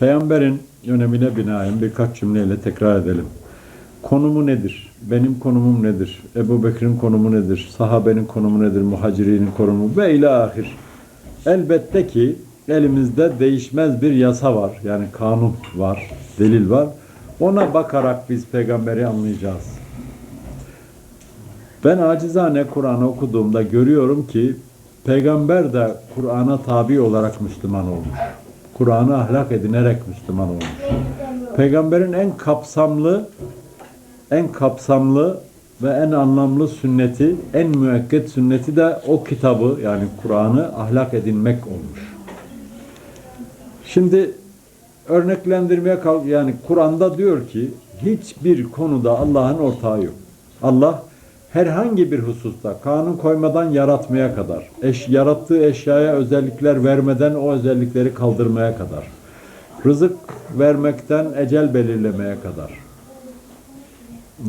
Peygamberin önemine binaen birkaç cümleyle tekrar edelim. Konumu nedir? Benim konumum nedir? Ebu Bekir'in konumu nedir? Sahabenin konumu nedir? Muhacirinin konumu ve ilahir. Elbette ki elimizde değişmez bir yasa var. Yani kanun var, delil var. Ona bakarak biz peygamberi anlayacağız. Ben acizane Kur'an'ı okuduğumda görüyorum ki peygamber de Kur'an'a tabi olarak Müslüman olmuş. Kur'an'ı ahlak edinerek Müslüman olmuş. Peygamberin en kapsamlı en kapsamlı ve en anlamlı sünneti, en müekket sünneti de o kitabı yani Kur'an'ı ahlak edinmek olmuş. Şimdi örneklendirmeye kalk yani Kur'an'da diyor ki hiçbir konuda Allah'ın ortağı yok. Allah herhangi bir hususta kanun koymadan yaratmaya kadar, eş, yarattığı eşyaya özellikler vermeden o özellikleri kaldırmaya kadar, rızık vermekten ecel belirlemeye kadar,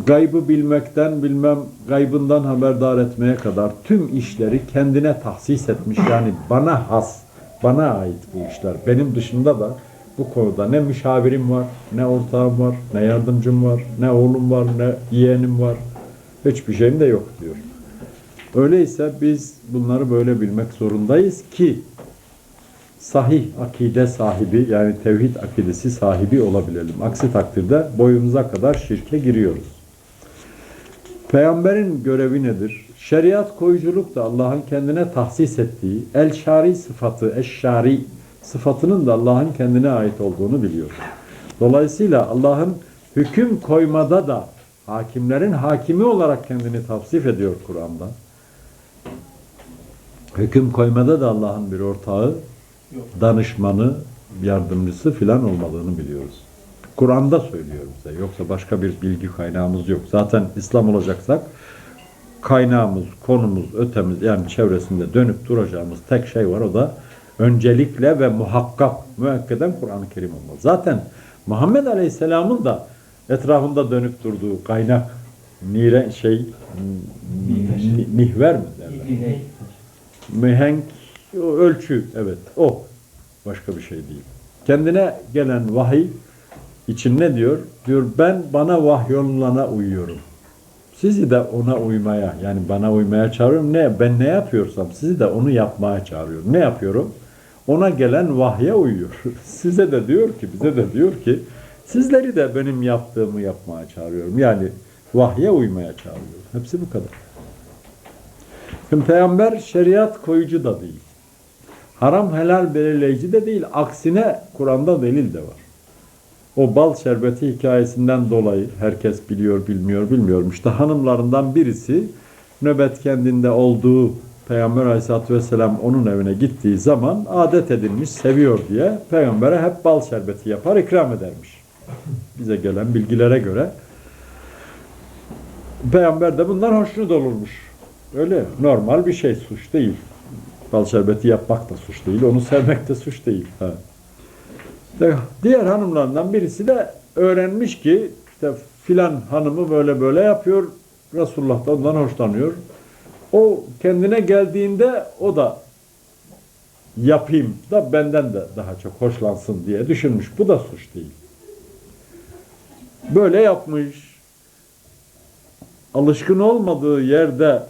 gaybı bilmekten bilmem gaybından haberdar etmeye kadar tüm işleri kendine tahsis etmiş. Yani bana has, bana ait bu işler. Benim dışında da bu konuda ne müşavirim var, ne ortağım var, ne yardımcım var, ne oğlum var, ne yeğenim var. Hiçbir şeyim de yok diyor. Öyleyse biz bunları böyle bilmek zorundayız ki sahih akide sahibi yani tevhid akidesi sahibi olabilelim. Aksi takdirde boyumuza kadar şirke giriyoruz. Peygamberin görevi nedir? Şeriat koyuculuk da Allah'ın kendine tahsis ettiği el şari sıfatı, eşşari sıfatının da Allah'ın kendine ait olduğunu biliyor. Dolayısıyla Allah'ın hüküm koymada da hakimlerin hakimi olarak kendini tavsif ediyor Kur'an'da. Hüküm koymada da Allah'ın bir ortağı, danışmanı, yardımcısı filan olmadığını biliyoruz. Kur'an'da söylüyor bize. Yoksa başka bir bilgi kaynağımız yok. Zaten İslam olacaksak kaynağımız, konumuz, ötemiz yani çevresinde dönüp duracağımız tek şey var. O da öncelikle ve muhakkak müekkeden Kur'an-ı Kerim olmalı. Zaten Muhammed Aleyhisselam'ın da etrafında dönüp durduğu kaynak nire şey mihver mi derler? Mihenk ölçü evet o başka bir şey değil. Kendine gelen vahiy için ne diyor? Diyor ben bana vahyolunana uyuyorum. Sizi de ona uymaya yani bana uymaya çağırıyorum. Ne ben ne yapıyorsam sizi de onu yapmaya çağırıyorum. Ne yapıyorum? Ona gelen vahye uyuyor. Size de diyor ki bize de diyor ki sizleri de benim yaptığımı yapmaya çağırıyorum. Yani vahye uymaya çağırıyorum. Hepsi bu kadar. Şimdi peygamber şeriat koyucu da değil. Haram helal belirleyici de değil. Aksine Kur'an'da delil de var. O bal şerbeti hikayesinden dolayı herkes biliyor, bilmiyor, bilmiyorum. İşte hanımlarından birisi nöbet kendinde olduğu Peygamber Aleyhisselatü Vesselam onun evine gittiği zaman adet edilmiş, seviyor diye Peygamber'e hep bal şerbeti yapar, ikram edermiş. Bize gelen bilgilere göre Peygamber de bundan hoşnut olurmuş. Öyle normal bir şey, suç değil. Bal şerbeti yapmak da suç değil, onu sevmek de suç değil. Ha. Diğer hanımlarından birisi de öğrenmiş ki işte filan hanımı böyle böyle yapıyor. Resulullah da ondan hoşlanıyor. O kendine geldiğinde o da yapayım da benden de daha çok hoşlansın diye düşünmüş. Bu da suç değil. Böyle yapmış. Alışkın olmadığı yerde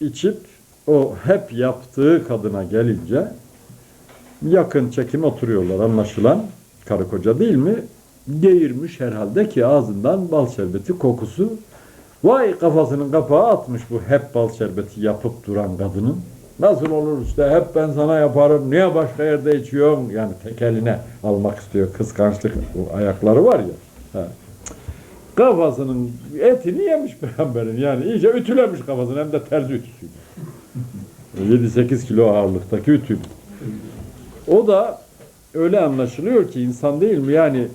içip o hep yaptığı kadına gelince yakın çekim oturuyorlar anlaşılan. Karı koca değil mi? Geğirmiş herhalde ki ağzından bal şerbeti kokusu. Vay kafasının kapağı atmış bu hep bal şerbeti yapıp duran kadının. Nasıl olur işte hep ben sana yaparım. Niye başka yerde içiyorsun? Yani tek eline almak istiyor. Kıskançlık ayakları var ya. Ha. Kafasının etini yemiş peygamberin. Yani iyice ütülemiş kafasını hem de terzi ütüsüyle. 7-8 kilo ağırlıktaki ütü. O da öyle anlaşılıyor ki insan değil mi? Yani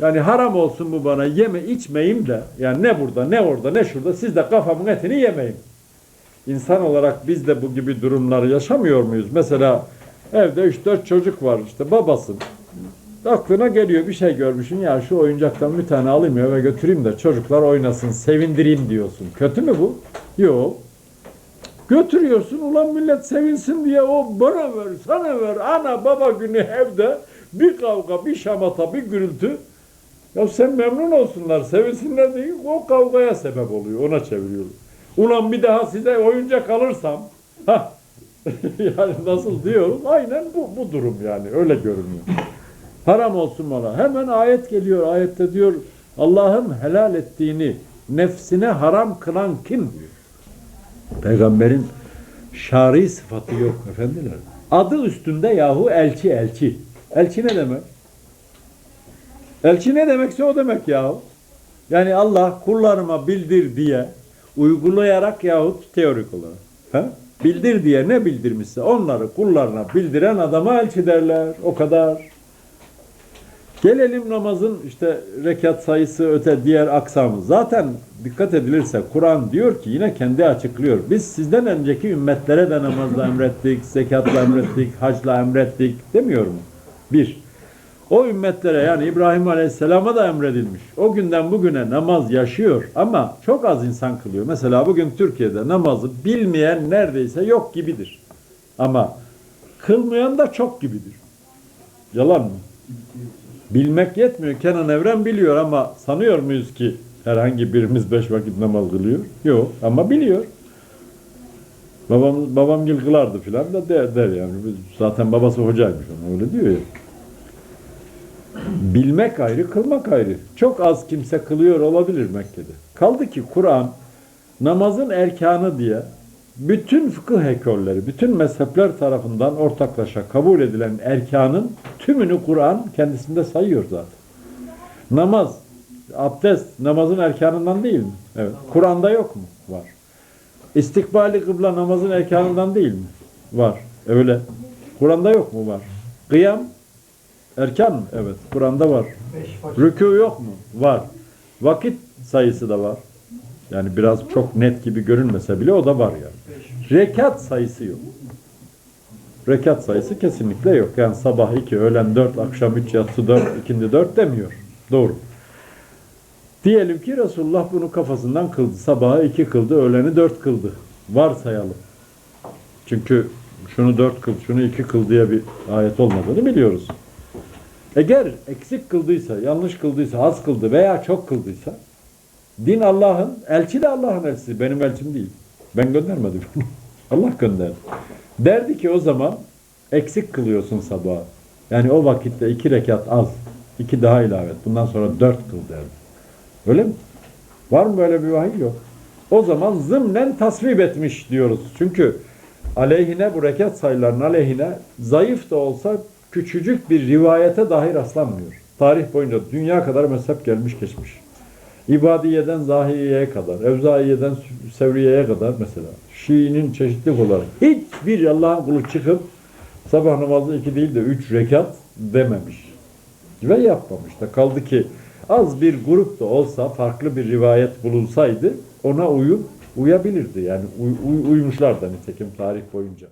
yani haram olsun bu bana yeme içmeyeyim de yani ne burada ne orada ne şurada siz de kafamın etini yemeyin. İnsan olarak biz de bu gibi durumları yaşamıyor muyuz? Mesela evde 3-4 çocuk var işte babasın. Aklına geliyor bir şey görmüşsün ya şu oyuncaktan bir tane alayım eve götüreyim de çocuklar oynasın sevindireyim diyorsun. Kötü mü bu? Yok. Götürüyorsun ulan millet sevinsin diye o bana ver sana ver ana baba günü evde Bir kavga, bir şamata, bir gürültü. Ya sen memnun olsunlar, sevinsinler değil, o kavgaya sebep oluyor, ona çeviriyor. Ulan bir daha size oyuncak alırsam, ha yani nasıl diyoruz? Aynen bu, bu durum yani, öyle görünüyor. Haram olsun bana. Hemen ayet geliyor, ayette diyor, Allah'ın helal ettiğini nefsine haram kılan kim diyor. Peygamberin şari sıfatı yok efendiler. Adı üstünde yahu elçi elçi. Elçi ne demek? Elçi ne demekse o demek yahu. Yani Allah kullarıma bildir diye uygulayarak yahut teorik olarak. Ha? Bildir diye ne bildirmişse onları kullarına bildiren adama elçi derler. O kadar. Gelelim namazın işte rekat sayısı öte diğer aksamı. Zaten dikkat edilirse Kur'an diyor ki yine kendi açıklıyor. Biz sizden önceki ümmetlere de namazla emrettik, zekatla emrettik, hacla emrettik demiyor mu? Bir. O ümmetlere yani İbrahim Aleyhisselam'a da emredilmiş. O günden bugüne namaz yaşıyor ama çok az insan kılıyor. Mesela bugün Türkiye'de namazı bilmeyen neredeyse yok gibidir. Ama kılmayan da çok gibidir. Yalan mı? Bilmek yetmiyor. Kenan Evren biliyor ama sanıyor muyuz ki herhangi birimiz beş vakit namaz kılıyor? Yok ama biliyor. Babam, babam gil kılardı filan da der, der yani. Zaten babası hocaymış ona öyle diyor ya. Bilmek ayrı, kılmak ayrı. Çok az kimse kılıyor olabilir Mekke'de. Kaldı ki Kur'an namazın erkanı diye bütün fıkıh ekolleri, bütün mezhepler tarafından ortaklaşa kabul edilen erkanın tümünü Kur'an kendisinde sayıyor zaten. Namaz, abdest namazın erkanından değil mi? Evet. Kur'an'da yok mu? Var. İstikbali kıbla namazın erkanından değil mi? Var. Öyle. Kur'an'da yok mu? Var. Kıyam erkan mı? Evet. Kur'an'da var. Rükû yok mu? Var. Vakit sayısı da var. Yani biraz çok net gibi görünmese bile o da var yani. Rekat sayısı yok. Rekat sayısı kesinlikle yok. Yani sabah 2, öğlen 4, akşam 3, yatsı 4, ikindi 4 demiyor. Doğru. Diyelim ki Resulullah bunu kafasından kıldı. Sabahı 2 kıldı, öğleni 4 kıldı. Varsayalım. Çünkü şunu 4 kıl, şunu 2 kıl diye bir ayet olmadığını biliyoruz. Eğer eksik kıldıysa, yanlış kıldıysa, az kıldı veya çok kıldıysa din Allah'ın, elçi de Allah'ın elçisi. Benim elçim değil. Ben göndermedim. Allah gönderdi. Derdi ki o zaman eksik kılıyorsun sabah. Yani o vakitte iki rekat az. iki daha ilave et. Bundan sonra dört kıl derdi. Öyle mi? Var mı böyle bir vahiy? Yok. O zaman zımnen tasvip etmiş diyoruz. Çünkü aleyhine bu rekat sayılarının aleyhine zayıf da olsa küçücük bir rivayete dahi rastlanmıyor. Tarih boyunca dünya kadar mezhep gelmiş geçmiş. İbadiyeden Zahiriye'ye kadar, Evzaiye'den Sevriye'ye kadar mesela. Şii'nin çeşitli olarak hiçbir Allah'ın kulu çıkıp sabah namazı iki değil de üç rekat dememiş. Ve yapmamış da kaldı ki az bir grup da olsa farklı bir rivayet bulunsaydı ona uyup uyabilirdi. Yani uy, uy, uymuşlar da nitekim tarih boyunca.